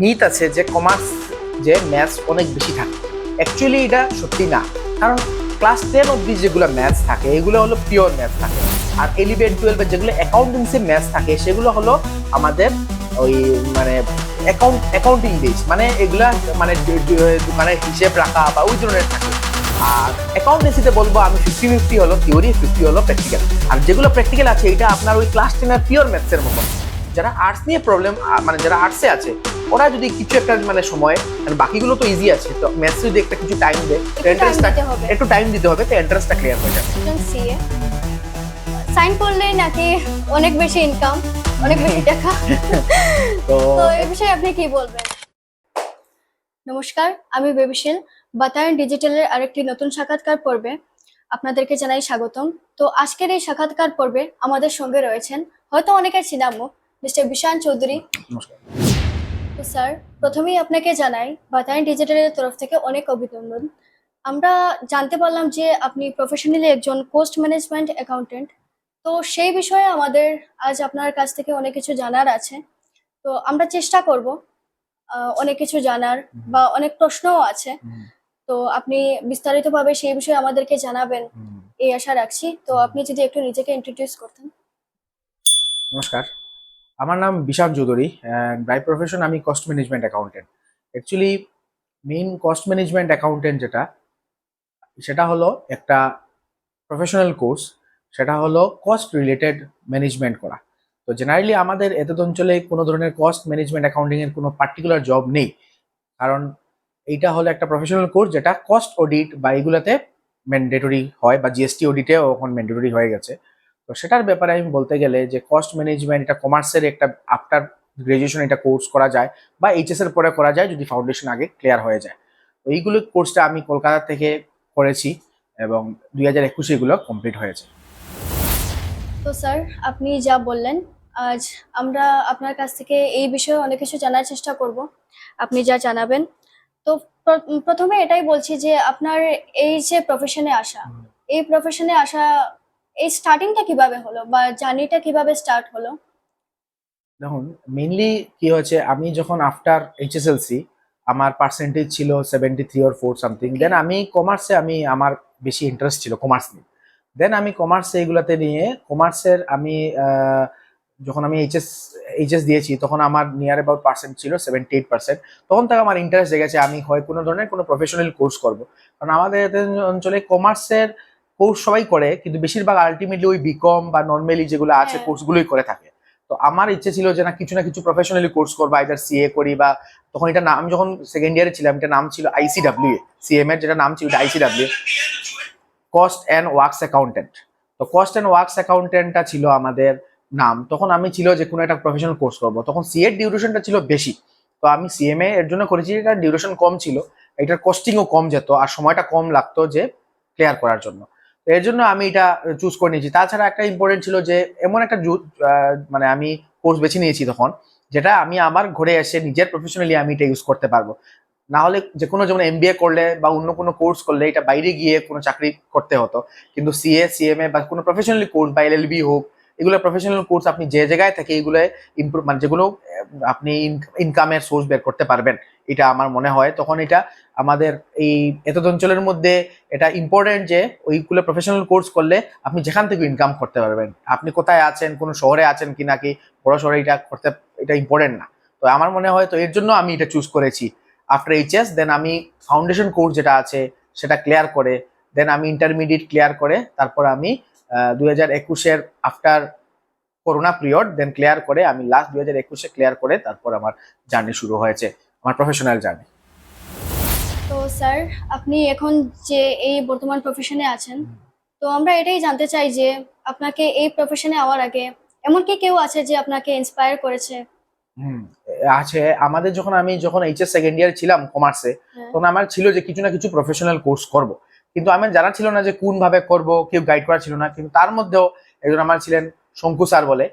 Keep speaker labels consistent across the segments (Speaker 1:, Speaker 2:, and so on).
Speaker 1: Myth আছে যে commerce যে ম্যাথস অনেক বেশি থাকে। অ্যাকচুয়ালি এটা সত্যি না। কারণ ক্লাস টেন অব্দি যেগুলো ম্যাথস থাকে, এগুলো হলো পিওর ম্যাথস থাকে। আর ইলেভেন টুয়েলভে যেগুলো অ্যাকাউন্টেন্সি ম্যাথস থাকে, সেগুলো হলো আমাদের ওই মানে অ্যাকাউন্ট অ্যাকাউন্টিং বেস মানে এগুলা মানে দ- হিসেব রাখা বা ওই ধরনের থাকে। আর অ্যাকাউন্টেন্সিতে বলব আমি ফিফটি ফিফটি হলো থিওরি ফিফটি হলো প্র্যাকটিক্যাল আর যেগুলো প্র্যাকটিক্যাল আছে, এটা আপনার ওই ক্লাস টেনের পিওর ম্যাথসের মতো যারা আর্টস নিয়ে প্রবলেম মানে যারা আর্টসে আছে ওরা যদি কিছু একটা মানে সময় আর বাকিগুলো তো ইজি আছে তো ম্যাথস যদি একটা কিছু টাইম দেয়
Speaker 2: একটু
Speaker 1: এন্ট্রান্সটা একটু টাইম দিতে হবে তো এন্ট্রান্সটা ক্লিয়ার হয়ে যাবে।
Speaker 2: সাইন করলেই নাকি অনেক বেশি ইনকাম অনেক বেশি টাকা।
Speaker 1: তো
Speaker 2: এই বিষয়ে আপনি কি বলবেন? নমস্কার আমি বেবিশীল। বাতায়ন ডিজিটালের আরেকটি নতুন সাক্ষাৎকার পর্বে আপনাদেরকে জানাই স্বাগতম। তো আজকের এই সাক্ষাৎকার পর্বে আমাদের সঙ্গে রয়েছেন হয়তো অনেকের চিনামো মিস্টার বিশান চৌধুরী তো স্যার প্রথমেই আপনাকে জানাই বাতায়ন ডিজিটালের তরফ থেকে অনেক অভিনন্দন। আমরা জানতে পারলাম যে আপনি প্রফেশনালি একজন কোস্ট ম্যানেজমেন্ট অ্যাকাউন্টেন্ট তো সেই বিষয়ে আমাদের আজ আপনার কাছ থেকে অনেক কিছু জানার আছে। তো আমরা চেষ্টা করব অনেক কিছু জানার বা অনেক প্রশ্নও আছে। তো আপনি বিস্তারিতভাবে সেই বিষয়ে আমাদেরকে জানাবেন এই আশা রাখছি। তো আপনি যদি একটু নিজেকে ইন্ট্রোডিউস করতেন।
Speaker 1: নমস্কার। আমার নাম বিশাল চৌধুরী বাই প্রফেশন আমি cost management accountant actually main cost management accountant যেটা, সেটা হলো একটা প্রফেশনাল কোর্স সেটা হলো কস্ট রিলেটেড ম্যানেজমেন্ট করা। তো জেনারেলি আমাদের এত অঞ্চলে কোনো ধরনের কস্ট ম্যানেজমেন্ট অ্যাকাউন্টিংয়ের কোনো পার্টিকুলার জব নেই। কারণ এইটা হলো একটা প্রফেশনাল কোর্স যেটা কস্ট অডিট বা এগুলোতে ম্যান্ডেটরি হয়, বা জিএসটি অডিটেও এখন ম্যান্ডেটরি হয়ে গেছে। তো সেটার ব্যাপারে আমি বলতে গেলে যে কস্ট ম্যানেজমেন্ট এটা কমার্সের একটা আফটার গ্রাজুয়েশন এটা কোর্স করা যায় বা এইচএস এর পরে করা যায় যদি ফাউন্ডেশন আগে ক্লিয়ার হয়ে যায়। তো এইগুলো কোর্সটা আমি কলকাতা থেকে করেছি এবং দুই হাজার একুশে এগুলো কমপ্লিট হয়েছে।
Speaker 2: তো স্যার আপনি যা বললেন আজ আমরা আপনার কাছ থেকে এই বিষয়ে অনেক কিছু জানার চেষ্টা করব। আপনি যা জানাবেন। তো প্রথমে এটাই বলছি যে আপনার এই যে প্রফেশনে আসা এই প্রফেশনে আসা এই স্টার্টিংটা কীভাবে হলো বা জার্নিটা কীভাবে স্টার্ট হলো?
Speaker 1: দেখুন মেইনলি কি হয়েছে আমি যখন আফটার এইচএসএলসি আমার পার্সেন্টেজ ছিল seventy three or four something then আমি কমার্সে আমি আমার বেশি ইন্টারেস্ট ছিল কমার্স নিয়ে। দেন আমি কমার্সে এগুলোতে নিয়ে কমার্সের আমি যখন আমি এইচএস এইচএস দিয়েছি তখন আমার নিয়ার অ্যাবাউট পার্সেন্ট ছিল সেভেন্টি এইট পার্সেন্ট তখন থেকে আমার ইন্টারেস্ট জেগেছে আমি হয় কোনো ধরনের কোনো প্রফেশনাল কোর্স করব। কারণ আমাদের অঞ্চলে কমার্সের কোর্স সবাই করে কিন্তু বেশিরভাগ আলটিমেটলি ওই বিকম বা নর্মালি যেগুলো আছে
Speaker 2: হ্যাঁ।
Speaker 1: কোর্সগুলোই করে থাকে। তো আমার ইচ্ছে ছিল যে না কিছু না কিছু প্রফেশনালি কোর্স করব আইদার সিএ করি বা তখন এটা নাম আমি যখন সেকেন্ড ইয়ারে ছিলাম এটা নাম ছিল আইসিডাব্লিউ সিএম এর যেটা নাম ছিল এটা ICW cost and works accountant তো কস্ট অ্যান্ড ওয়ার্কস অ্যাকাউন্টেন্টটা ছিল আমাদের নাম। তখন আমি ছিল যে কোনো একটা প্রফেশনাল কোর্স করব। তখন সি এর ডিউরেশনটা ছিল বেশি। তো আমি সিএমএ এর জন্য করেছি এটা ডিউরেশন কম ছিল। এটার কস্টিংও কম যেত আর সময়টা কম লাগতো যে ক্লিয়ার করার জন্য। এর জন্য আমি এটা চুজ করে নিয়েছি। তাছাড়া একটা ইম্পর্টেন্ট ছিল যে, এমন একটা মানে আমি কোর্স বেছে নিয়েছি তখন, যেটা আমি আমার ঘরে এসে নিজের প্রফেশনালি আমি এটা ইউজ করতে পারব। না হলে যে কোনো যেমন এমবিএ করলে বা অন্য কোনো কোর্স করলে এটা বাইরে গিয়ে কোনো চাকরি করতে হতো। কিন্তু সিএ সিএমএ বা কোনো প্রফেশনালি কোর্স বা এলএলবি হোক, এগুলো প্রফেশনাল কোর্স আপনি যে জায়গায় থেকে এগুলো ইমপ্রুভ মানে যেগুলো আপনি ইনকামের সোর্স বের করতে পারবেন। এটা আমার মনে হয়। তখন এটা আমাদের এই এতদ অঞ্চলের মধ্যে এটা ইম্পর্টেন্ট যে ওইগুলো প্রফেশনাল কোর্স করলে আপনি যেখান থেকে ইনকাম করতে পারবেন। আপনি কোথায় আছেন, কোন শহরে আছেন কি নাকি বড় শহরে এটা করতে, এটা ইম্পর্টেন্ট না। তো আমার মনে হয় তো এর জন্য আমি এটা চুজ করেছি। আফটার এইচএস দেন আমি ফাউন্ডেশন কোর্স যেটা আছে সেটা ক্লিয়ার করে দেন আমি ইন্টারমিডিয়েট ক্লিয়ার করে, তারপর আমি দুই হাজার একুশের after corona period then clear করে আমি লাস্ট দুই হাজার একুশে ক্লিয়ার করে তারপর আমার জার্নি শুরু হয়েছে। আমার প্রফেশনাল জার্নি
Speaker 2: তো স্যার আপনি এখন যে এই বর্তমান প্রফেশনে আছেন তো আমরা এটাই জানতে চাই যে আপনাকে এই প্রফেশনে আওয়ার আগে এমন কি কেউ আছে যে আপনাকে ইন্সপায়ার করেছে?
Speaker 1: আছে। আমাদের যখন আমি যখন এইচএস সেকেন্ড ইয়ার ছিলাম কমার্সে
Speaker 2: হ্যাঁ।
Speaker 1: তখন আমার ছিল যে কিছু না কিছু প্রফেশনাল কোর্স করব। কিন্তু আমার জানা ছিল না যে কোন ভাবে করব কেউ গাইড করা ছিল না। কিন্তু তার মধ্যেও একজন আমার ছিলেন শঙ্কু স্যার বলে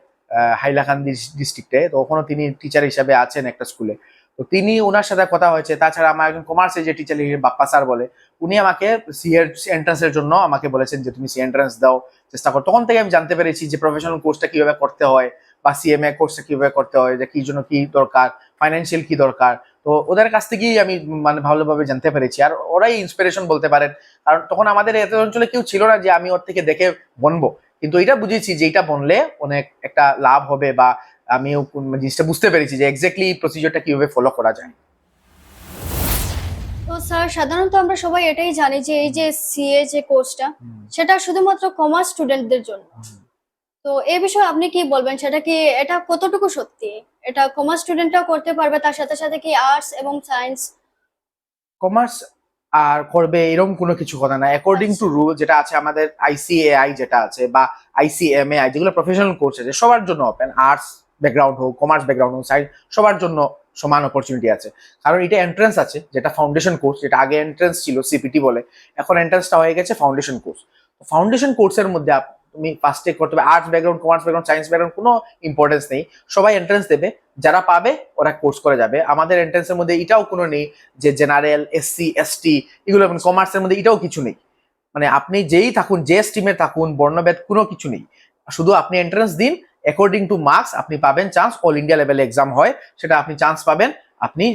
Speaker 1: হাইলাকান্দি ডিস্ট্রিক্টে তো ওখানে তিনি টিচার হিসাবে আছেন একটা স্কুলে তো তিনি ওনার সাথে কথা হয়েছে। তাছাড়া আমার একজন কমার্সের যে টিচার বাপ্পা স্যার বলে, উনি আমাকে সি এর এন্ট্রান্সের জন্য আমাকে বলেছেন যে, তুমি সি এন্ট্রান্স দাও, চেষ্টা করো। তখন থেকে আমি জানতে পেরেছি যে প্রফেশনাল কোর্সটা কীভাবে করতে হয় বা সিএমএ কোর্সটা কীভাবে করতে হয়, যে, কি জন্য কি দরকার ফাইন্যান্সিয়াল কি দরকার। তো ওদের কাছ থেকেই আমি মানে ভালোভাবে জানতে পেরেছি। আর ওরাই ইন্সপিরেশন বলতে পারেন। কারণ তখন আমাদের এত অঞ্চলে কেউ ছিল না যে, আমি ওর থেকে দেখে বনবো। কিন্তু এটা বুঝেছি যে এটা বনলে অনেক একটা লাভ হবে বা আমিও জিনিসটা বুঝতে পেরেছি যে এক্স্যাক্টলি প্রসিজারটা কীভাবে ফলো করা যায়।
Speaker 2: তো স্যার সাধারণত আমরা সবাই এটাই জানি যে এই যে সিএ যে কোর্সটা সেটা শুধুমাত্র কমার্স স্টুডেন্টদের জন্য। তো এই বিষয়ে আপনি কি বলবেন? সেটা কি এটা কতটুকু সত্যি? এটা কমার্স স্টুডেন্টরাও করতে পারবে তার সাথে সাথে কি আর্টস এবং সায়েন্স
Speaker 1: কমার্স আর করবে এরকম কোনো কিছু কথা না। অ্যাকর্ডিং টু রুল যেটা আছে আমাদের আইসিএআই যেটা আছে বা আইসিএমএ আই যেগুলো প্রফেশনাল কোর্স আছে, সবার জন্য ওপেন আর্টস ব্যাকগ্রাউন্ড হোক কমার্স ব্যাকগ্রাউন্ড হোক সাইন্স সবার জন্য সমান অপরচুনিটি আছে। কারণ এটা এন্ট্রেন্স আছে, যেটা ফাউন্ডেশন কোর্স যেটা আগে এন্ট্রেন্স ছিল সিপিটি বলে। এখন এন্ট্রেন্সটা হয়ে গেছে ফাউন্ডেশন কোর্স ফাউন্ডেশন কোর্সের মধ্যে তুমি ফার্স্টে করতে হবে। Arts background commerce background science background কোনো ইম্পর্টেন্স নেই। সবাই এন্ট্রেন্স দেবে। যারা পাবে, ওরা কোর্স করে যাবে। আমাদের এন্ট্রেন্সের মধ্যে এটাও কোনো নেই যে জেনারেল এসসি এসটি এগুলো কমার্সের মধ্যে এটাও কিছু নেই। মানে আপনি যেই থাকুন, যে স্ট্রিমে থাকুন, বর্ণভেদ কোনো কিছু নেই। শুধু আপনি এন্ট্রেন্স দিন অ্যাকর্ডিং টু মার্কস আপনি পাবেন চান্স অল ইন্ডিয়া লেভেলে এক্সাম হয়, সেটা আপনি চান্স পাবেন। আপনি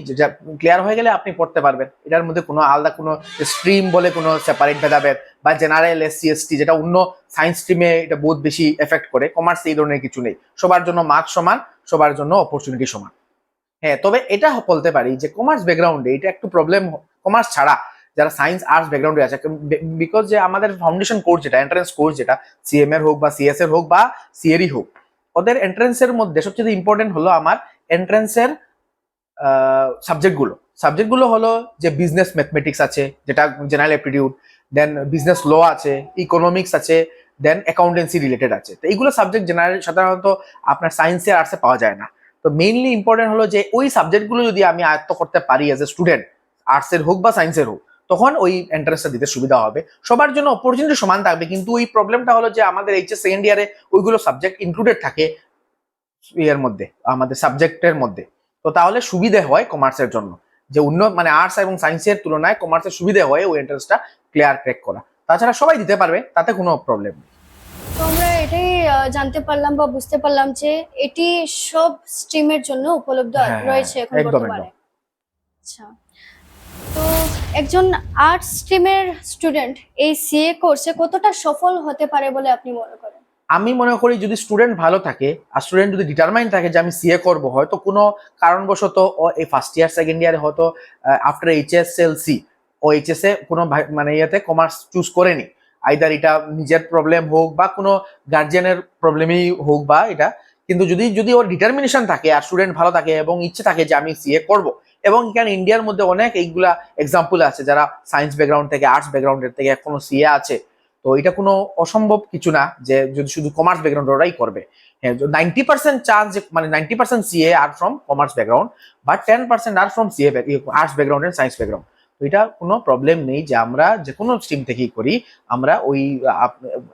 Speaker 1: ক্লিয়ার হয়ে গেলে আপনি পড়তে পারবেন। এটার মধ্যে কোনো আলাদা কোনো স্ট্রিম বলে কোনো সেপারেট ভেদাভেদ বা জেনারেল এসসি এসটি যেটা অন্য সায়েন্স স্ট্রিমে এটা বহুত বেশি এফেক্ট করে। কমার্স এই ধরনের কিছু নেই। সবার জন্য মার্কস সমান, সবার জন্য অপরচুনিটি সমান। হ্যাঁ তবে এটা বলতে পারি যে কমার্স ব্যাকগ্রাউন্ডে এটা একটু প্রবলেম কমার্স ছাড়া যারা সায়েন্স আর্টস ব্যাকগ্রাউন্ডে আছে বিকজ যে আমাদের ফাউন্ডেশন কোর্স যেটা এন্ট্রেন্স কোর্স যেটা সিএম এর হোক বা সিএস এর হোক বা সিএরই হোক, ওদের এন্ট্রেন্সের মধ্যে সবচেয়ে ইম্পর্টেন্ট হলো আমার এন্ট্রেন্সের সাবজেক্টগুলো সাবজেক্টগুলো হলো যে বিজনেস ম্যাথমেটিক্স আছে, যেটা general aptitude then business law আছে ইকোনমিক্স আছে দেন অ্যাকাউন্টেন্সি রিলেটেড আছে। তো এইগুলো সাবজেক্ট জেনারেল সাধারণত আপনার সায়েন্সে আর্টসে পাওয়া যায় না। তো মেইনলি ইম্পর্টেন্ট হলো যে ওই সাবজেক্টগুলো যদি আমি আয়ত্ত করতে পারি এজ এ স্টুডেন্ট আর্টসের হোক বা সায়েন্সের হোক, তখন ওই এন্ট্রেন্সটা দিতে সুবিধা হবে। সবার জন্য অপরচুনিটি সমান থাকবে, কিন্তু ওই প্রবলেমটা হলো যে আমাদের এইচএস সেকেন্ড ইয়ারে ওইগুলো সাবজেক্ট ইনক্লুডেড থাকে ইয়ের মধ্যে, আমাদের সাবজেক্টের মধ্যে। তো তাহলে সুবিধে হয় কমার্সের জন্য। যে অন্য মানে আর্টস এবং সায়েন্সের তুলনায় কমার্সের সুবিধে হয় ওই এন্ট্রেন্সটা ক্লিয়ার ক্র্যাক করা। তাছাড়া সবাই দিতে পারবে তাতে কোনো প্রবলেম নেই।
Speaker 2: তো আমরা এটাই জানতে পারলাম বা বুঝতে পারলাম যে এটি সব স্ট্রিমের জন্য উপলব্ধ
Speaker 1: হ্যাঁ,
Speaker 2: রয়েছে এখন বর্তমানে। আচ্ছা। তো একজন আর্টস স্ট্রিমের স্টুডেন্ট এই সিএ কোর্সে কতটা সফল হতে পারে বলে আপনি মনে করেন?
Speaker 1: আমি মনে করি যদি স্টুডেন্ট ভালো থাকে, আর স্টুডেন্ট যদি ডিটারমাইন থাকে যে আমি সিএ করব, হয়তো কোনো কারণবশত ও এই ফার্স্ট ইয়ার সেকেন্ড ইয়ারে হয়তো after HS L C O HS কোনো মানে ইয়েতে কমার্স চুজ করেনি। আইদার এটা নিজের প্রবলেম হোক বা কোনো গার্জিয়ানের প্রবলেমই হোক বা এটা, কিন্তু যদি যদি ওর ডিটারমিনেশন থাকে, আর স্টুডেন্ট ভালো থাকে এবং ইচ্ছে থাকে যে আমি সিএ করব, এবং এখানে ইন্ডিয়ার মধ্যে অনেক এইগুলা এক্সাম্পল আছে, যারা সায়েন্স ব্যাকগ্রাউন্ড থেকে আর্টস ব্যাকগ্রাউন্ডের থেকে এখনও সিএ আছে তো এটা কোনো অসম্ভব কিছু না যে যদি শুধু কমার্স ব্যাকগ্রাউন্ড ওরাই করবে। হ্যাঁ নাইনটি পার্সেন্ট চান্স মানে ninety percent CA R from commerce background but ten percent R from CA arts background and science background তো এটা কোনো প্রবলেম নেই যে আমরা যে কোনো স্ট্রিম থেকেই করি আমরা ওই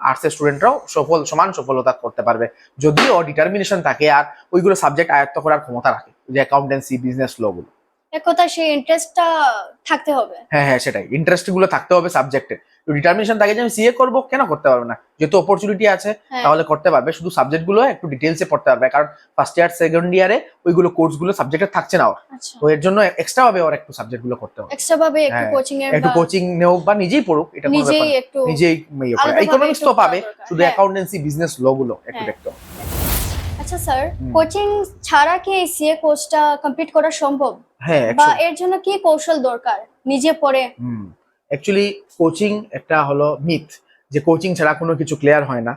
Speaker 1: আর্টসের স্টুডেন্টরাও সফল সমান সফলতা করতে পারবে। যদিও ডিটারমিনেশন থাকে আর ওইগুলো সাবজেক্ট আয়ত্ত করার ক্ষমতা রাখে যে অ্যাকাউন্টেন্সি বিজনেস ল গুলো।
Speaker 2: এক কথা সেই ইন্টারেস্টটা থাকতে হবে।
Speaker 1: হ্যাঁ হ্যাঁ সেটাই। ইন্টারেস্টগুলো থাকতে হবে সাবজেক্টে ডিটারমিনেশন থাকে যে আমি সিএ করব কেন করতে পারবে না? যেহেতু অপরচুনিটি আছে
Speaker 2: হ্যাঁ।
Speaker 1: তাহলে করতে পারবে। শুধু সাবজেক্টগুলো একটু ডিটেলসে পড়তে পারবে। কারণ ফার্স্ট ইয়ার সেকেন্ড ইয়ারে ওইগুলো কোর্সগুলো সাবজেক্টে থাকছে না
Speaker 2: আচ্ছা।
Speaker 1: তো এর জন্য এক্সট্রা ভাবে ওর একটু সাবজেক্টগুলো করতে হবে।
Speaker 2: এক্সট্রা ভাবে একটু
Speaker 1: হ্যাঁ,
Speaker 2: কোচিং এর
Speaker 1: একটু কোচিং নেওক বা নিজেই পড়ুক এটা কোনো ব্যাপার
Speaker 2: নিজেই
Speaker 1: না।
Speaker 2: একটু
Speaker 1: নিজেই করে। ইকোনমিক্স তো পাবে শুধু
Speaker 2: হ্যাঁ।
Speaker 1: অ্যাকাউন্টেন্সি বিজনেস ল গুলো একটু
Speaker 2: হ্যাঁ।
Speaker 1: দেখতে হবে।
Speaker 2: আচ্ছা স্যার কোচিং ছাড়া কি এই সিএ কোর্সটা কমপ্লিট করা সম্ভব?
Speaker 1: হ্যাঁ
Speaker 2: বা এর জন্য কি কৌশল দরকার? নিজে পড়ে।
Speaker 1: হুম। অ্যাকচুয়ালি কোচিং একটা হলো মিথ যে কোচিং ছাড়া কোনো কিছু ক্লিয়ার হয় না।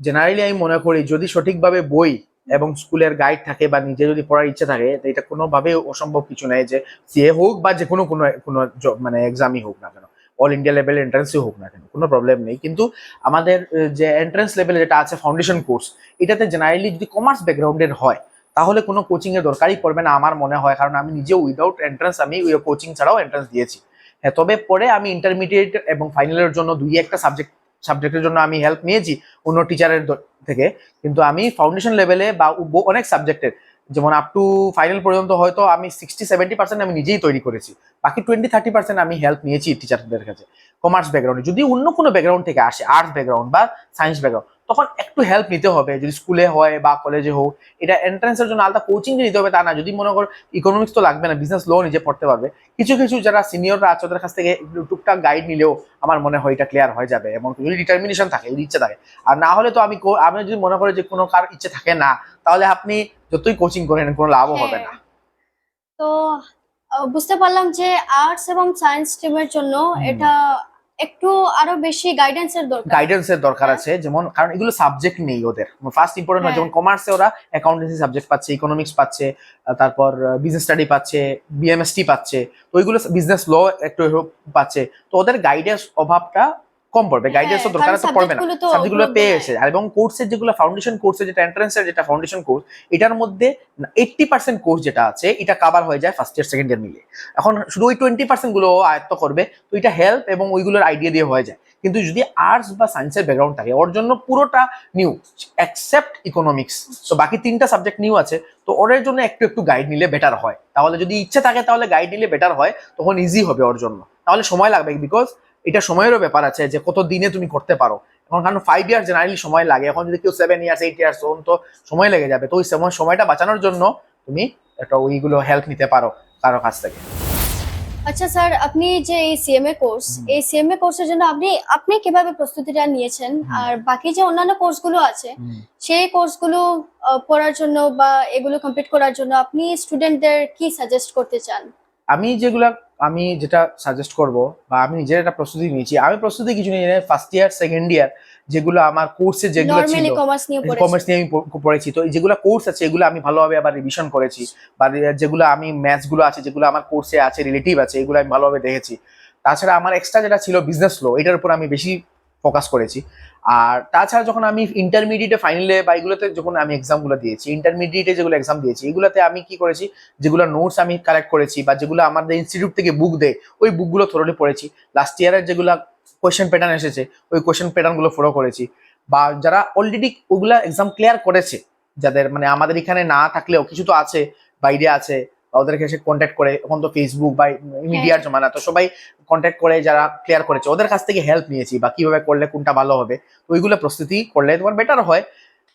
Speaker 1: জেনারেলি আমি মনে করি যদি সঠিকভাবে বই এবং স্কুলের গাইড থাকে বা নিজে যদি পড়ার ইচ্ছে থাকে এটা কোনোভাবে অসম্ভব কিছু নেই যে সিএ হোক বা যে কোনো কোনো কোনো মানে এক্সামই হোক না কেন। অল ইন্ডিয়া লেভেল এন্ট্রান্সই হোক না কেন, কোনো প্রবলেম নেই। কিন্তু আমাদের যে এন্ট্রান্স লেভেলে যেটা আছে ফাউন্ডেশন কোর্স এটাতে জেনারেলি যদি কমার্স ব্যাকগ্রাউন্ডের হয়, তাহলে কোনো কোচিংয়ের দরকারই পড়বে না আমার মনে হয়। কারণ আমি নিজে উইদাউট এন্ট্রান্স আমি কোচিং ছাড়াও এন্ট্রান্স দিয়েছি। হ্যাঁ তবে পরে আমি ইন্টারমিডিয়েট এবং ফাইনালের জন্য দুই একটা সাবজেক্ট সাবজেক্টের জন্য আমি হেল্প নিয়েছি অন্য টিচারের থেকে। কিন্তু আমি ফাউন্ডেশন লেভেলে বা অনেক সাবজেক্টের যেমন আপ টু ফাইনাল পর্যন্ত হয়তো আমি সিক্সটি সেভেন্টি পার্সেন্ট আমি নিজেই তৈরি করেছি। বাকি টোয়েন্টি থার্টি পার্সেন্ট আমি হেল্প নিয়েছি টিচারদের কাছে। কমার্স ব্যাকগ্রাউন্ডে যদি অন্য কোনো ব্যাকগ্রাউন্ড থেকে আসে আর্টস ব্যাকগ্রাউন্ড বা সায়েন্স ব্যাকগ্রাউন্ড তখন একটু হেল্প নিতে হবে। যদি স্কুলে হয় বা কলেজে হোক এটা এন্ট্রান্সের জন্য আলাদা কোচিং নিতে হবে তা না। যদি মনে করো ইকোনমিক্স তো লাগবে না বিজনেস লো নিজে পড়তে পারবে। কিছু কিছু যারা সিনিয়ররা আছে ওদের কাছ থেকে টুকটাক গাইড নিলেও আমার মনে হয় এটা ক্লিয়ার হয়ে যাবে। এবং যদি ডিটারমিনেশন থাকে যদি ইচ্ছা থাকে। আর না হলে তো আমি আমি যদি মনে করি যে কোনো কার ইচ্ছে থাকে না তাহলে আপনি যতই কোচিং করেন কোনো লাভও হবে না।
Speaker 2: হ্যাঁ। তো বুঝতে পারলাম যে আর্টস এবং সায়েন্স স্ট্রিমের জন্য এটা একটু আরও বেশি গাইডেন্সের দরকার।
Speaker 1: গাইডেন্সের দরকার
Speaker 2: হ্যাঁ।
Speaker 1: আছে যেমন কারণ এগুলো সাবজেক্ট নেই ওদের। ফার্স্ট ইম্পর্টেন্ট
Speaker 2: হয়
Speaker 1: যেমন কমার্সে ওরা অ্যাকাউন্টেন্সি সাবজেক্ট পাচ্ছে ইকোনমিক্স পাচ্ছে তারপর বিজনেস স্টাডি পাচ্ছে বিএমএসটি পাচ্ছে। তো ওইগুলো বিজনেস ল একটু পাচ্ছে। তো ওদের গাইডেন্স অভাবটা কম পড়বে
Speaker 2: হ্যাঁ,
Speaker 1: গাইডেন্সও দরকার তো পড়বে না।
Speaker 2: তো
Speaker 1: সাবজেক্টগুলো পেয়ে। এসে আর এবং কোর্সের যেগুলো ফাউন্ডেশন কোর্সের যেটা এন্ট্রান্সের যেটা ফাউন্ডেশন কোর্স এটার মধ্যে এইট্টি পার্সেন্ট কোর্স যেটা আছে এটা কাভার হয়ে যায় ফার্স্ট ইয়ার সেকেন্ড ইয়ার মিলে এখন শুধু ওই টোয়েন্টি পার্সেন্টগুলো আয়ত্ত করবে তো এটা হেল্প এবং ওইগুলোর আইডিয়া দিয়ে হয়ে যায়। কিন্তু যদি আর্টস বা সায়েন্সের ব্যাকগ্রাউন্ড থাকে ওর জন্য পুরোটা নিউ অ্যাকসেপ্ট ইকোনমিক্স তো বাকি তিনটা সাবজেক্ট নিউ আছে তো ওর জন্য একটু একটু গাইড নিলে বেটার হয়। তাহলে যদি ইচ্ছে থাকে তাহলে গাইড নিলে বেটার হয় তখন ইজি হবে ওর জন্য। তাহলে সময় লাগবে বিকজ এটা সময়েরও ব্যাপার আছে যে কত দিনে তুমি করতে পারো। এখন কারণ ফাইভ ইয়ার জেনারেলি সময় লাগে। এখন যদি কেউ সেভেন ইয়ার্স এইট ইয়ার্স তখন তো সময় লেগে যাবে। তো ওই সময় সময়টা বাঁচানোর জন্য তুমি একটা ওইগুলো হেল্প নিতে পারো কারও কাছ থেকে।
Speaker 2: আচ্ছা স্যার আপনি যে এই সিএমএ কোর্স। এই সিএমএ কোর্সের জন্য আপনি আপনি কীভাবে প্রস্তুতিটা নিয়েছেন? আর বাকি যে অন্যান্য কোর্সগুলো আছে সেই কোর্সগুলো পড়ার জন্য বা এগুলো কমপ্লিট করার জন্য আপনি স্টুডেন্টদের কি সাজেস্ট করতে চান?
Speaker 1: আমি যেগুলা আমি যেটা সাজেস্ট করব বা আমি নিজের একটা প্রস্তুতি নিয়েছি আমি প্রস্তুতি কিছু নিয়ে ফার্স্ট ইয়ার সেকেন্ড ইয়ার যেগুলো আমার কোর্সে যেগুলো ছিল
Speaker 2: কমার্স নিয়ে
Speaker 1: আমি পড়েছি। তো এই যেগুলো কোর্স আছে এগুলো আমি ভালোভাবে আবার রিভিশন করেছি বা যেগুলো আমি ম্যাথসগুলো আছে যেগুলো আমার কোর্সে আছে রিলেটিভ আছে এগুলো আমি ভালোভাবে দেখেছি। তাছাড়া আমার এক্সট্রা যেটা ছিল বিজনেস লো এটার উপর আমি বেশি ফোকাস করেছি। আর তাছাড়া যখন আমি ইন্টারমিডিয়েটে ফাইনালে বা এগুলোতে যখন আমি এক্সামগুলো দিয়েছি ইন্টারমিডিয়েটে যেগুলো এক্সাম দিয়েছি, এগুলোতে আমি কি করেছি, যেগুলো নোটস আমি কালেক্ট করেছি বা যেগুলো আমাদের ইনস্টিটিউট থেকে বুক দেয়, ওই বুকগুলো থ্রোলি পড়েছি। লাস্ট ইয়ারের যেগুলো কোয়েশ্চেন প্যাটার্ন এসেছে, ওই কোয়েশ্চেন প্যাটার্নগুলো ফলো করেছি। বা যারা অলরেডি ওগুলা এক্সাম ক্লিয়ার করেছে, যাদের মানে আমাদের এখানে না থাকলেও কিছু তো আছে, বাইরে আছে বা ওদেরকে এসে কন্ট্যাক্ট করে এখন তো ফেসবুক বা মিডিয়ার জমানা তো সবাই কন্ট্যাক্ট করে যারা ক্লিয়ার করেছে ওদের কাছ থেকে হেল্প নিয়েছি বা কীভাবে করলে কোনটা ভালো হবে তো ওইগুলো প্রস্তুতি করলে তোমার বেটার হয়।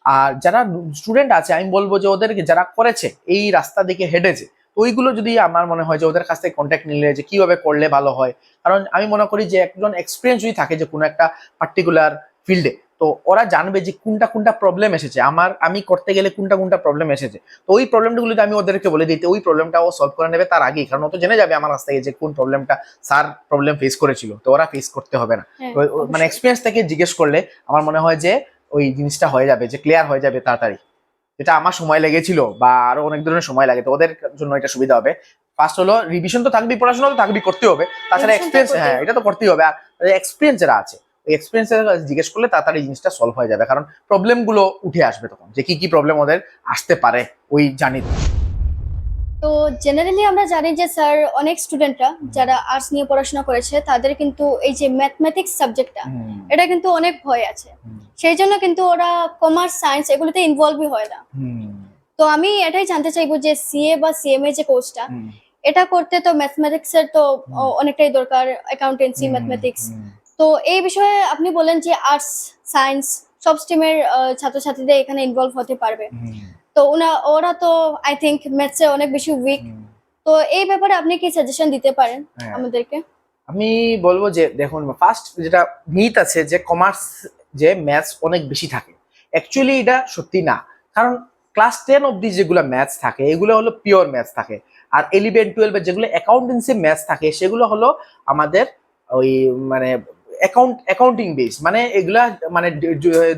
Speaker 1: আর যারা স্টুডেন্ট আছে আমি বলব যে ওদেরকে যারা করেছে এই রাস্তা দিকে হেঁটেছে ওইগুলো যদি আমার মনে হয় যে ওদের কাছ থেকে কন্ট্যাক্ট নিলে যে কীভাবে করলে ভালো হয় কারণ আমি মনে করি যে একজন এক্সপিরিয়েন্স যদি থাকে যে কোনো একটা পার্টিকুলার ফিল্ডে তো ওরা জানবে যে কোনটা কোনটা প্রবলেম এসেছে। আমার আমি করতে গেলে কোনটা কোনটা প্রবলেম এসেছে। তো ওই প্রবলেমগুলো আমি ওদেরকে বলে দিতে ওই প্রবলেমটা ও সলভ করে নেবে তার আগেই। কারণ ও তো জেনে যাবে আমার কাছ থেকে যে কোন প্রবলেমটা স্যার প্রবলেম ফেস করেছিল। তো ওরা ফেস করতে হবে না।
Speaker 2: হ্যাঁ,
Speaker 1: মানে। এক্সপিরিয়েন্স থেকে জিজ্ঞেস করলে আমার মনে হয় যে ওই জিনিসটা হয়ে যাবে যে ক্লিয়ার হয়ে যাবে তাড়াতাড়ি। যেটা আমার সময় লেগেছিল বা আরও অনেক ধরনের সময় লাগে তো ওদের জন্য এটা সুবিধা হবে। ফার্স্ট হলো রিভিশন তো থাকবেই পড়াশোনা তো থাকবেই করতে হবে। তাছাড়া এক্সপিরিয়েন্স হ্যাঁ এটা তো করতেই হবে। আর এক্সপিরিয়েন্স যারা আছে ওই এক্সপিরিয়েন্স জিজ্ঞেস করলে তাড়াতাড়ি জিনিসটা সলভ হয়ে যাবে। কারণ প্রবলেমগুলো উঠে আসবে তখন। যে কি কি প্রবলেম ওদের আসতে পারে ওই জানি
Speaker 2: তো। জেনারেলি আমরা জানি যে স্যার অনেক স্টুডেন্টরা যারা আর্টস নিয়ে পড়াশোনা করেছে তাদের কিন্তু এই যে ম্যাথমেটিক্স সাবজেক্টটা এটা কিন্তু অনেক ভয় আছে। সেই জন্য কিন্তু ওরা কমার্স সায়েন্স এগুলোতে ইনভলভই হয় না। তো আমি এটাই জানতে চাইব যে সিএ বা সিএমএ যে কোর্সটা এটা করতে তো ম্যাথমেটিক্স এর তো অনেকটাই দরকার অ্যাকাউন্টেন্সি ম্যাথমেটিক্স তো এই বিষয়ে আপনি বলেন যে আর্টস সায়েন্স সব স্ট্রিমের ছাত্রছাত্রীদের এখানে ইনভলভ হতে পারবে। তো ওনা ওরা তো আই থিঙ্ক ম্যাথসে অনেক বেশি উইক তো এই ব্যাপারে আপনি কি সাজেশন দিতে পারেন
Speaker 1: হ্যাঁ।
Speaker 2: আমাদেরকে?
Speaker 1: আমি বলব যে দেখুন ফার্স্ট যেটা মিথ আছে যে কমার্স যে ম্যাথস অনেক বেশি থাকে। অ্যাকচুয়ালি এটা সত্যি না। কারণ ক্লাস টেন অব্দি যেগুলো ম্যাথস থাকে এগুলো হলো পিওর ম্যাথস থাকে। আর ইলেভেন টুয়েলভে যেগুলো অ্যাকাউন্টেন্সি ম্যাথস থাকে সেগুলো হলো আমাদের ওই মানে অ্যাকাউন্ট অ্যাকাউন্টিং বেস মানে এগুলা মানে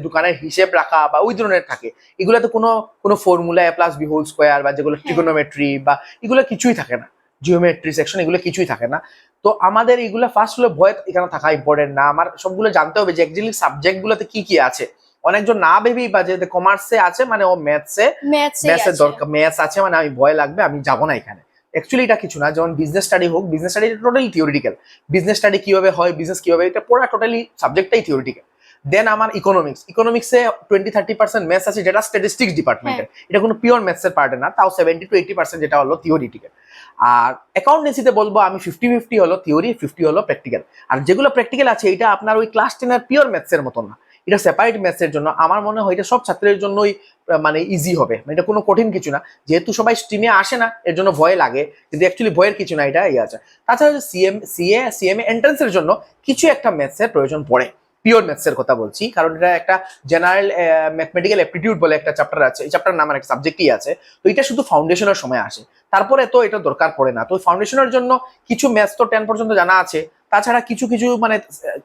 Speaker 1: দোকানের হিসেব রাখা বা ওই ধরনের থাকে। এগুলাতে কোনো কোনো formula A plus B whole square বা যেগুলো ট্রিগোনোমেট্রি বা এগুলো কিছুই থাকে না। জিওমেট্রি সেকশন এগুলো কিছুই থাকে না। তো আমাদের এগুলো ফার্স্ট হলো ভয় এখানে থাকা ইম্পর্টেন্ট না। আমার সবগুলো জানতে হবে যে অ্যাকচুয়ালি সাবজেক্ট গুলোতে কি কি আছে। অনেকজন না ভেবেই বা যে কমার্সে আছে মানে ও ম্যাথসে
Speaker 2: ম্যাথসে
Speaker 1: দরকার ম্যাথস আছে মানে আমি ভয় লাগবে আমি যাব না এখানে। অ্যাকচুয়ালি এটা কিছু না। যেমন বিজনেস স্টাডি হোক business study totally theoretical business study কীভাবে হয় বিজনেস কীভাবে এটা পুরো টোটালি সাবজেক্টটাই থিওরিটিক্যাল দেন আমার ইকোনমিক্স ইকোনমিক্সে টোয়েন্টি থার্টি পার্সেন্ট ম্যাথস আছে যেটা স্ট্যাটিস্টিক্স ডিপার্টমেন্টের এটা কোনো পিওর ম্যাথসের পার্টে না তাও সেভেন্টি টু এইটি পার্সেন্ট যেটা হলো থিওরিটিক্যাল আর অ্যাকাউন্টেন্সিতে বলব আমি ফিফটি ফিফটি হলো থিওরি ফিফটি হলো প্র্যাকটিক্যাল আর যেগুলো প্র্যাকটিক্যাল আছে এটা আপনার ওই ক্লাস টেনের পিওর ম্যাথসের মতো না। এটা সেপারেট ম্যাথসের জন্য। আমার মনে হয় এটা সব ছাত্রের জন্যই মানে ইজি হবে। মানে এটা কোনো কঠিন কিছু না। যেহেতু সবাই স্ট্রিমে আসে না, এর জন্য ভয় লাগে। কিন্তু অ্যাকচুয়ালি ভয়ের কিছু না, এটা ইয়ে আছে। তাছাড়া সিএম সিএ সিএমএ এন্ট্রান্সের জন্য কিছু একটা ম্যাথসের প্রয়োজন পড়ে। পিওর ম্যাথসের কথা বলছি। কারণ এটা একটা জেনারেল ম্যাথমেটিক্যাল অ্যাপটিটিউড বলে একটা চ্যাপ্টার আছে। এই চ্যাপ্টার নামের একটা সাবজেক্টই আছে। তো এটা শুধু ফাউন্ডেশনের সময় আসে। তারপরে তো এটা দরকার পড়ে না। তো ফাউন্ডেশনের জন্য কিছু ম্যাথস তো টেন পর্যন্ত জানা আছে। তাছাড়া কিছু কিছু মানে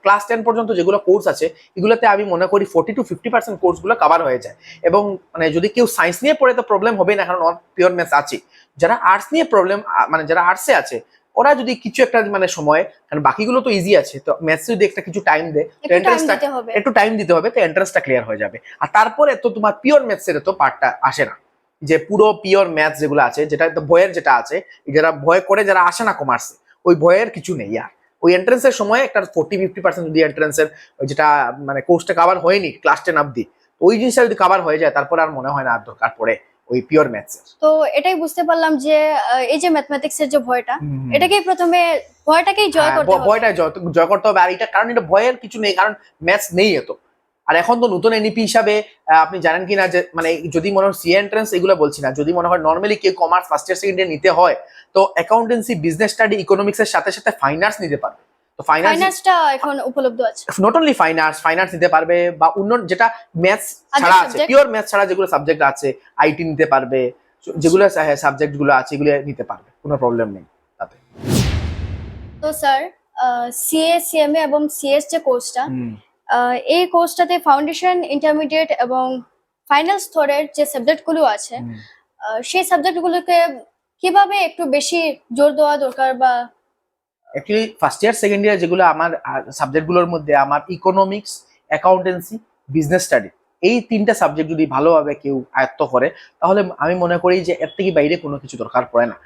Speaker 1: ক্লাস টেন পর্যন্ত যেগুলো কোর্স আছে এগুলোতে আমি মনে করি ফোর্টি টু ফিফটি পার্সেন্ট কোর্সগুলো কভার হয়ে যায়। এবং মানে যদি কেউ সায়েন্স নিয়ে পড়ে তো প্রবলেম হবে না কারণ পিওর ম্যাথস আছে। যারা আর্টস নিয়ে প্রবলেম মানে যারা আর্টসে আছে ওরা যদি কিছু একটা মানে সময় কারণ বাকিগুলো তো ইজি আছে তো ম্যাথস যদি একটা কিছু টাইম দেয়
Speaker 2: একটু টাইম
Speaker 1: এন্ট্রান্সটা
Speaker 2: দিতে হবে।
Speaker 1: একটু টাইম দিতে হবে তো এন্ট্রান্সটা ক্লিয়ার হয়ে যাবে। আর তারপরে তো তোমার পিওর ম্যাথসের তো পার্টটা আসে না। যে পুরো পিওর ম্যাথস যেগুলো আছে যেটা তো ভয়ের যেটা আছে যারা ভয় করে যারা আসে না কমার্সে ওই ভয়ের কিছু নেই আর। ওই এন্ট্রান্সের সময় একটা ফোর্টি ফিফটি পার্সেন্ট যদি এন্ট্রেন্সের যেটা মানে কোর্সটা কাভার হয়নি ক্লাস টেন অব্দি ওই জিনিসটা যদি কাভার হয়ে যায় তারপর আর মনে হয় না আর দরকার পড়ে ওই পিওর ম্যাথস
Speaker 2: তো এটাই বুঝতে পারলাম যে এই যে ম্যাথমেটিক্স এর যে ভয়টা এটাকেই প্রথমে ভয়টাকেই জয়
Speaker 1: হ্যাঁ,
Speaker 2: করতে হবে।
Speaker 1: ভয়টা জয় জয় করতে হবে। আর এটা কারণ এটা ভয়ের কিছু নেই কারণ ম্যাথস নেই এত। আর এখন তো নতুন এনইপি হিসাবে আপনি জানেন কি না যে মানে যদি মনে হয় সিএ এন্ট্রান্স এগুলো বলছি না যদি মনে হয় নর্মালি কেউ commerce first year second year নিতে হয় তো অ্যাকাউন্টেন্সি বিজনেস স্টাডি ইকোনমিক্স এর সাথে সাথে ফাইন্যান্স নিতে পারবে। তো ফাইন্যান্স
Speaker 2: ফাইন্যান্সটা এখন উপলব্ধ আছে।
Speaker 1: নট অনলি ফাইন্যান্স ফাইন্যান্স নিতে পারবে বা অন্য যেটা ম্যাথস ছাড়া আছে পিওর ম্যাথস ছাড়া যেগুলো সাবজেক্ট আছে আইটি নিতে পারবে যেগুলো সাবজেক্টগুলো আছে এগুলো নিতে পারবে কোনো প্রবলেম নেই তাতে।
Speaker 2: তো স্যার সিএ সিএমএ এবং সিএস যে কোর্সটা এই কোর্সটাতে ফাউন্ডেশন ইন্টারমিডিয়েট এবং ফাইনাল স্তরের যে সাবজেক্টগুলো আছে সেই সাবজেক্টগুলোকে কীভাবে একটু বেশি জোর দেওয়া দরকার বা
Speaker 1: actually first year second year যেগুলো আমার সাবজেক্টগুলোর মধ্যে আমার ইকোনমিক্স অ্যাকাউন্টেন্সি বিজনেস স্টাডি এই তিনটা সাবজেক্ট যদি ভালোভাবে কেউ আয়ত্ত করে তাহলে আমি মনে করি যে এর থেকে বাইরে কোনো কিছু দরকার পড়ে না।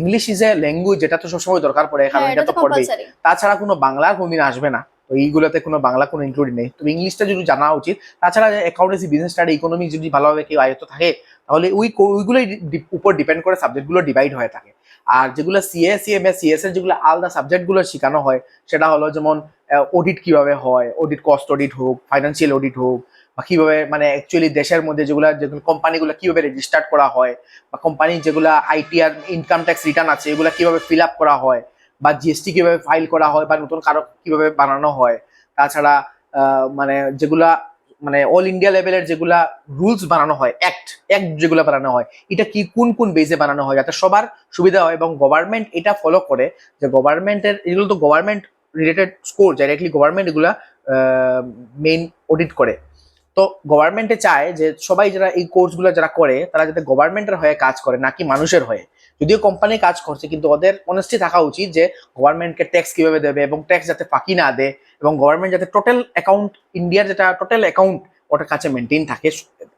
Speaker 1: ইংলিশ ইজ এ ল্যাঙ্গুয়েজ যেটা তো সবসময় দরকার পড়ে কারণ
Speaker 2: হ্যাঁ
Speaker 1: এটা তো পড়বেই। তাছাড়া কোনো বাংলা কোনদিন আসবে না। তো এইগুলোতে কোনো বাংলা কোনো ইনক্লুড নেই। তো ইংলিশটা যদি জানা উচিত, তাছাড়া অ্যাকাউন্টেন্সি বিজনেস স্টাডি ইকোনমিক্স যদি ভালোভাবে কেউ আয়ত্ত থাকে, তাহলে ওই ওইগুলোই উপর ডিপেন্ড করে সাবজেক্টগুলো ডিভাইড হয়ে থাকে। আর যেগুলো সিএ সিএমএস সিএস এর যেগুলো আলাদা সাবজেক্টগুলো শেখানো হয়, সেটা হলো যেমন অডিট কীভাবে হয় অডিট কস্ট অডিট হোক ফাইন্যান্সিয়াল অডিট হোক, বা কীভাবে মানে অ্যাকচুয়ালি দেশের মধ্যে যেগুলো যেগুলো কোম্পানিগুলো কীভাবে রেজিস্টার করা হয়, বা কোম্পানি যেগুলো ITR income tax return আছে, এগুলো কীভাবে ফিল আপ করা হয় বা জিএসটি কীভাবে ফাইল করা হয় বা নতুন কারও কীভাবে বানানো হয়। তাছাড়া মানে যেগুলা মানে অল ইন্ডিয়া লেভেলের যেগুলা রুলস বানানো হয় অ্যাক্ট অ্যাক্ট যেগুলো বানানো হয়, এটা কি কোন কোন বেজে বানানো হয় যাতে সবার সুবিধা হয় এবং গভর্নমেন্ট এটা ফলো করে যে গভর্নমেন্টের এগুলো তো government related score directly government এগুলা মেইন অডিট করে। তো গভর্নমেন্টে চায় যে সবাই যারা এই কোর্সগুলো যারা করে, তারা যাতে গভর্নমেন্টের হয়ে কাজ করে, নাকি মানুষের হয়ে। যদিও কোম্পানি কাজ করছে, কিন্তু ওদের অনেস্টি থাকা উচিত যে গভর্নমেন্টকে ট্যাক্স কীভাবে দেবে এবং ট্যাক্স যাতে ফাঁকি না দেয় এবং গভর্নমেন্ট যাতে টোটাল অ্যাকাউন্ট ইন্ডিয়ার যেটা টোটাল অ্যাকাউন্ট ওটার কাছে মেনটেন থাকে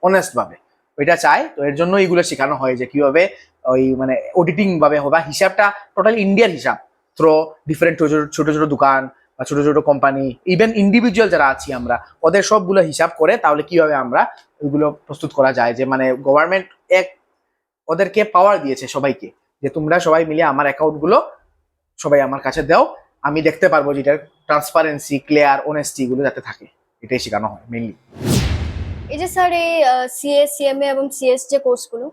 Speaker 1: অনেস্ট ভাবে ওইটা চায়, তো এর জন্য এইগুলো শেখানো হয় যে কীভাবে ওই মানে অডিটিং ভাবে হবে বা হিসাবটা টোটাল ইন্ডিয়ার হিসাব। থ্রো ডিফারেন্ট ছোট ছোট দোকান বা ছোট ছোট কোম্পানি ইভেন ইন্ডিভিজুয়াল যারা আছি আমরা, ওদের সবগুলো হিসাব করে তাহলে কীভাবে আমরা ওইগুলো প্রস্তুত করা যায় যে মানে গভর্নমেন্ট এক ওদেরকে পাওয়ার দিয়েছে সবাইকে যে তোমরা সবাই মিলে আমার অ্যাকাউন্টগুলো সবাই আমার কাছে দাও আমি দেখতে পারব যে এটার ট্রান্সপারেন্সি ক্লিয়ার অনেস্টি গুলো যাতে থাকে। এটাই শেখানো হয় মেনলি
Speaker 2: এই যে স্যার এই সিএ সিএমএ এবং সিএস যে কোর্সগুলো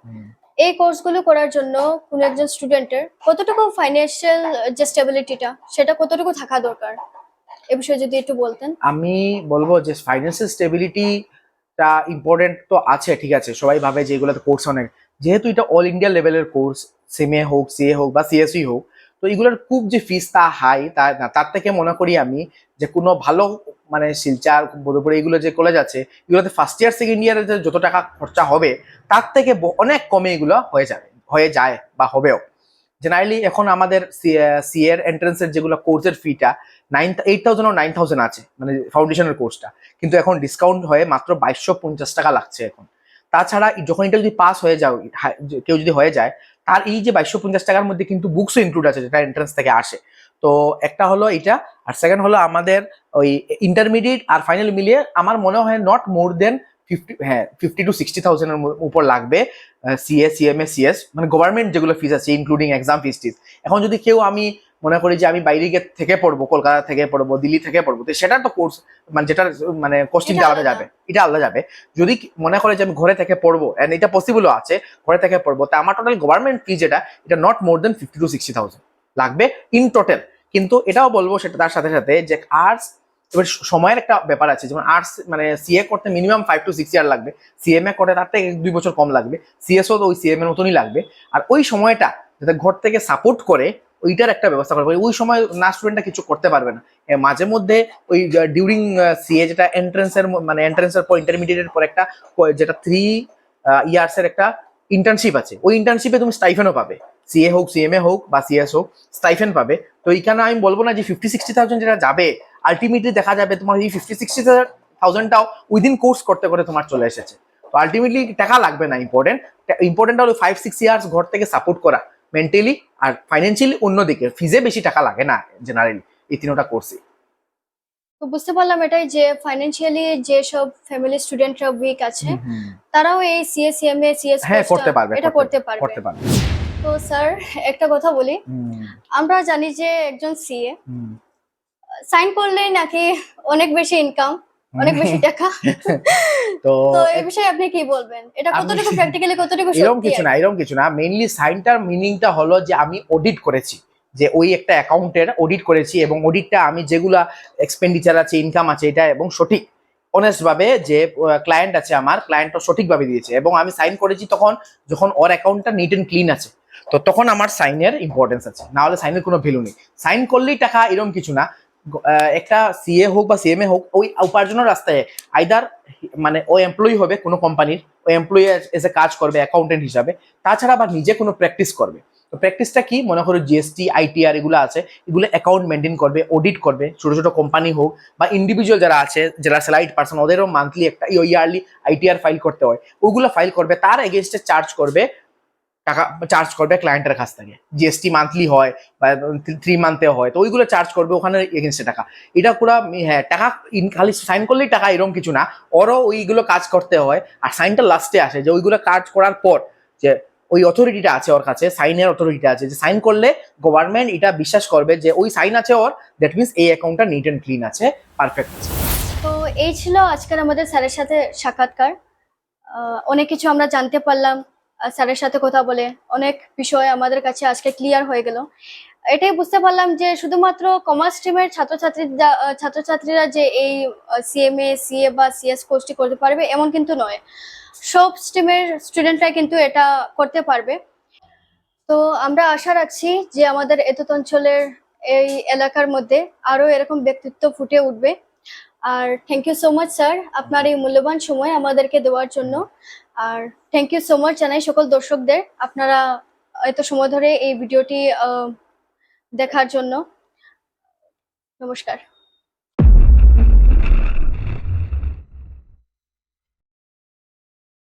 Speaker 2: এই কোর্সগুলো করার জন্য কোনো একজন স্টুডেন্টের কতটুকু ফাইন্যান্সিয়াল যে স্টেবিলিটিটা সেটা কতটুকু থাকা দরকার? এ বিষয়ে যদি একটু বলতেন।
Speaker 1: আমি বলব যে ফাইন্যান্সিয়াল স্টেবিলিটিটা ইম্পর্টেন্ট তো আছে ঠিক আছে। সবাই ভাবে যে এগুলোতে কোর্স অনেক। যেহেতু এটা অল ইন্ডিয়া লেভেলের কোর্স সেমএ হোক সিএ হোক বা সিএসই হোক, তো এগুলোর খুব যে ফিস তা হাই তা না, তার থেকে মনে করি আমি যে কোনো ভালো মানে শিলচার বোধপুরে এগুলো যে কলেজ আছে, এগুলোতে ফার্স্ট ইয়ার সেকেন্ড ইয়ারে যে যত টাকা খরচা হবে, তার থেকে অনেক কমে এগুলো হয়ে যাবে, হয়ে যায় বা হবেও। জেনারেলি এখন আমাদের সি এর এন্ট্রান্সের যেগুলো কোর্সের ফিটা নাইন এইট থাউজেন্ড ও নাইন থাউজেন্ড আছে মানে ফাউন্ডেশনের কোর্সটা কিন্তু এখন ডিসকাউন্ট হয়ে মাত্র বাইশশো পঞ্চাশ টাকা লাগছে এখন। তাছাড়া যখন এটা যদি পাস হয়ে যাও কেউ যদি হয়ে যায়, তার এই যে বাইশশো পঞ্চাশ টাকার মধ্যে কিন্তু বুকসও ইনক্লুড আছে, যেটা এন্ট্রান্স থেকে আসে। তো একটা হলো এটা, আর সেকেন্ড হলো আমাদের ওই ইন্টারমিডিয়েট আর ফাইনাল মিলিয়ে আমার মনে হয় নট মোর দেন ফিফটি হ্যাঁ ফিফটি টু সিক্সটি থাউজেন্ডের উপর লাগবে সিএ সিএমএ সিএস মানে গভর্নমেন্ট যেগুলো ফিস আছে ইনক্লুডিং এক্সাম ফিস টিস। এখন যদি কেউ আমি মনে করি যে আমি বাইরে গিয়ে থেকে পড়ব কলকাতা থেকে পড়ব দিল্লি থেকে পড়ব তো সেটা তো কোর্স মানে যেটা মানে কোস্টিংটা আলাদা। যাবে এটা আলাদা যাবে। যদি মনে করে যে আমি ঘরে থেকে পড়ব এন্ড এটা পসিবলও আছে ঘরে থেকে পড়ব তা আমার টোটাল গভর্নমেন্ট ফি যেটা এটা not more than fifty to sixty thousand লাগবে ইন টোটাল কিন্তু এটাও বলব সেটা তার সাথে সাথে যে আর্টস এবার সময়ের একটা ব্যাপার আছে যেমন আর্টস মানে সিএ করতে minimum five to six year লাগবে সিএমএ করতে তার থেকে এক দুই বছর কম লাগবে সিএসও তো ওই সিএম এর মতনই লাগবে। আর ওই সময়টা যাতে ঘর থেকে সাপোর্ট করে ওইটার একটা ব্যবস্থা করবে ওই সময় না স্টুডেন্টরা কিছু করতে পারবে না। মাঝে মধ্যে ওই ডিউরিং সিএ যেটা এন্ট্রেন্সের মানে এন্ট্রেন্সের পর ইন্টারমিডিয়েটের পর একটা যেটা থ্রি ইয়ার্স এর একটা ইন্টার্নশিপ আছে। ওই ইন্টার্নশিপে তুমি স্টাইফেনও পাবে। সিএ হোক সিএমএ হোক বা সিএস হোক স্টাইফেন পাবে। তো এইখানে আমি বলব না যে ফিফটি সিক্সটি থাউজেন্ড যেটা যাবে আলটিমেটলি দেখা যাবে তোমার এই ফিফটি সিক্সটি থাউজেন্ডটাও উইদিন কোর্স করতে করে তোমার চলে এসেছে। তো আলটিমেটলি টাকা লাগবে না ইম্পর্টেন্ট ইম্পর্টেন্ট হলো ফাইভ সিক্স ইয়ার্স ঘর থেকে সাপোর্ট করা। মেন্টালি আর ফাইন্যান্সিয়ালি অন্যদিকে ফিজে বেশি টাকা লাগে না জেনারেলি এই তিনটা কোর্সে
Speaker 2: তো বুঝতে পারলাম এটাই যে ফাইন্যান্সিয়ালি যেসব ফ্যামিলি স্টুডেন্টরা উইক আছে তারাও এই সিএসএমএ সিএস
Speaker 1: হ্যাঁ করতে পারবে
Speaker 2: এটা করতে পারবে।
Speaker 1: করতে পারবে।
Speaker 2: তো স্যার একটা কথা বলি। আমরা জানি যে একজন সিএ। সাইন করলেই নাকি অনেক বেশি ইনকাম অনেক বেশি টাকা
Speaker 1: তো
Speaker 2: তো এই বিষয়ে আপনি কি বলবেন? এটা কতটুকু প্র্যাকটিক্যালি কতটুকু
Speaker 1: এরকম কিছু না এরকম কিছু না। মেইনলি সাইনটার মিনিংটা হলো যে আমি অডিট করেছি যে ওই একটা অ্যাকাউন্টের অডিট করেছি এবং অডিটটা আমি যেগুলা এক্সপেন্ডিচার আছে ইনকাম আছে এটা এবং সঠিক ভাবে যে ক্লায়েন্ট আছে আমার ক্লায়েন্টটা সঠিকভাবে দিয়েছে এবং আমি সাইন করেছি তখন যখন ওর অ্যাকাউন্টটা নিট এন্ড ক্লিন আছে তো তখন আমার সাইনের ইম্পর্টেন্স আছে। না হলে সাইনের কোনো ভ্যালু নেই। সাইন করলেই টাকা এরকম কিছু না। একটা সিএ হোক বা সিএমএ হোক, ওই উপার্জনের রাস্তায় আইদার মানে ও এমপ্লয়ি হবে কোনো কোম্পানির ও এমপ্লয়ি এসে কাজ করবে অ্যাকাউন্টেন্ট হিসাবে, তাছাড়া আবার নিজে কোনো প্র্যাকটিস করবে। তো প্র্যাকটিসটা কি? মনে করো জিএসটি আইটিআর এগুলো আছে, এগুলো অ্যাকাউন্ট মেনটেন করবে অডিট করবে, ছোট ছোট কোম্পানি হোক বা ইন্ডিভিজুয়াল যারা আছে, যারা স্যালাইড পার্সন ওদেরও মান্থলি একটা ইয়ারলি আইটিআর ফাইল করতে হয়। ওগুলো ফাইল করবে, তার এগেনস্টে চার্জ করবে টাকা চার্জ করবে ক্লায়েন্টের কাছ থেকে। জিএসটি মান্থলি হয় বা থ্রি মান্থে হয়, তো ওইগুলো চার্জ করবে ওখানে এগেনস্টে টাকা। এটা পুরো হ্যাঁ টাকা ইন খালি সাইন করলেই টাকা এরকম কিছু না। ওরও ওইগুলো কাজ করতে হয় আর সাইনটা লাস্টে আসে যে ওইগুলো কাজ করার পর যে ওই অথরিটিটা আছে ওর কাছে সাইনের অথরিটিটা আছে, যে সাইন করলে গভর্নমেন্ট এটা বিশ্বাস করবে যে ওই সাইন আছে ওর দ্যাট মিনস এই অ্যাকাউন্টটা নিট অ্যান্ড ক্লিন আছে পারফেক্ট আছে।
Speaker 2: তো এই ছিল আজকের আমাদের স্যারের সাথে সাক্ষাৎকার। অনেক কিছু আমরা জানতে পারলাম। স্যারের সাথে কথা বলে অনেক বিষয় আমাদের কাছে আজকে ক্লিয়ার হয়ে গেল। এটাই বুঝতে পারলাম যে শুধুমাত্র কমার্স স্ট্রিমের ছাত্রছাত্রী ছাত্রছাত্রীরা যে এই সিএমএ সিএ বা সিএস কোর্সটি করতে পারবে এমন কিন্তু নয়। সব স্ট্রিমের স্টুডেন্টরা কিন্তু এটা করতে পারবে। তো আমরা আশা রাখছি যে আমাদের এতত অঞ্চলের এই এলাকার মধ্যে আরও এরকম ব্যক্তিত্ব ফুটে উঠবে। আর thank you so much sir আপনার এই মূল্যবান সময় আমাদেরকে দেওয়ার জন্য। আর থ্যাংক ইউ সো মাচ জানাই সকল দর্শকদের। আপনারা এত সময় ধরে এই ভিডিওটি দেখার জন্য। নমস্কার।